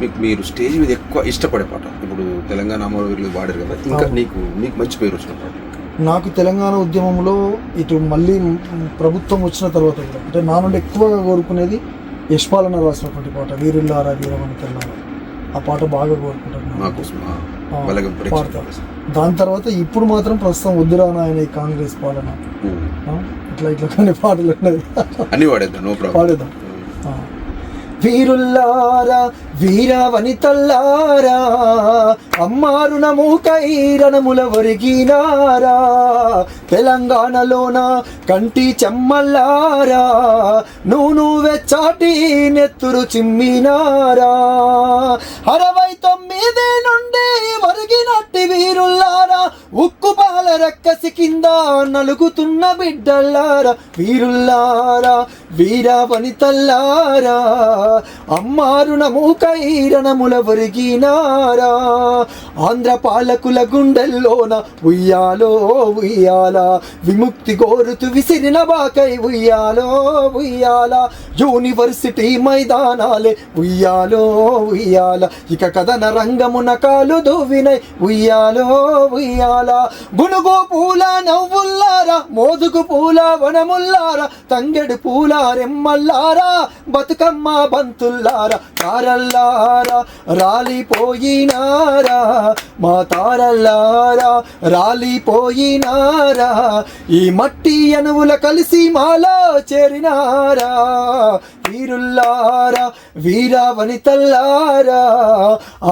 మీకు మీరు స్టేజ్ మీద ఎక్కువ ఇష్టపడే పాట. ఇప్పుడు తెలంగాణ అమరవీరులు పాడారు కదా ఇంకా. నీకు మీకు మంచి పేరు వచ్చిన పాట. నాకు తెలంగాణ ఉద్యమంలో ఇటు మళ్ళీ ప్రభుత్వం వచ్చిన తర్వాత కూడా అంటే నా నుండి ఎక్కువగా కోరుకునేది యశ్పాలన రాసినటువంటి పాట వీరుల్లారా వీరమని తెల్లారా. ఆ పాట బాగా కోరుకుంటాను మా కోసం ఆ, ఆ, బలగం పరీక్ష పాడతా. దాని తర్వాత ఇప్పుడు మాత్రం ప్రస్తుతం వద్దురా నాయన ఈ కాంగ్రెస్ పాలన. ఇట్లా ఇట్లా కొన్ని పాటలు ఉన్నాయి. అన్ని పాడేద్దాం. వీరుల్లారా వీర వనితల్లారా అమ్మారుణము కైరణముల ఒరిగినారా తెలంగాణలోన కంటి చెమ్మల్లారా నూను వెచ్చాటి నెత్తురు చిమ్మినారా. అరవై తొమ్మిది నలుగుతున్న బిడ్డల్లారా వీరుల్లారా వీర వనితల్లారా అమ్మారుణము కైరణముల ఒరిగినారా. ఆంధ్ర పాలకుల గుండెల్లోన ఉయ్యాలో ఉయ్యాల. విముక్తి కోరుతూ విసిరిన బాకై ఉయ్యాలో ఉయ్యాల. యూనివర్సిటీ మైదానాలే ఉయ్యాలో ఉయ్యాల. ఇక కథన రంగమున కాలు దువ్వినై ఉయ్యాలో ఉయ్యాల. గుణుగో పూల నవ్వుల్లారా మోదుగు పూల వనముల్లారా తంగెడు పూల రెమ్మల్లారా బతుకమ్మ బంతుల్లారా తారల్లారా రాలిపోయినారా మా తారల్లారా రాలిపోయినారా ఈ మట్టి అణువుల కలిసి మాలో చేరినారా వీరుల్లారా వీర వనితల్లారా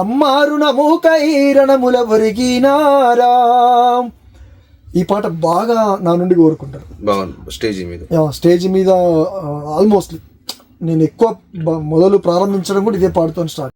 అమ్మారుణము కైరణముల ఒరిగినారా. ఈ పాట బాగా నా నుండి కోరుకుంటారు. స్టేజ్ మీద. స్టేజ్ మీద ఆల్మోస్ట్ నేను ఎక్కువ మొదలు ప్రారంభించడం కూడా ఇదే పాడుతో స్టార్ట్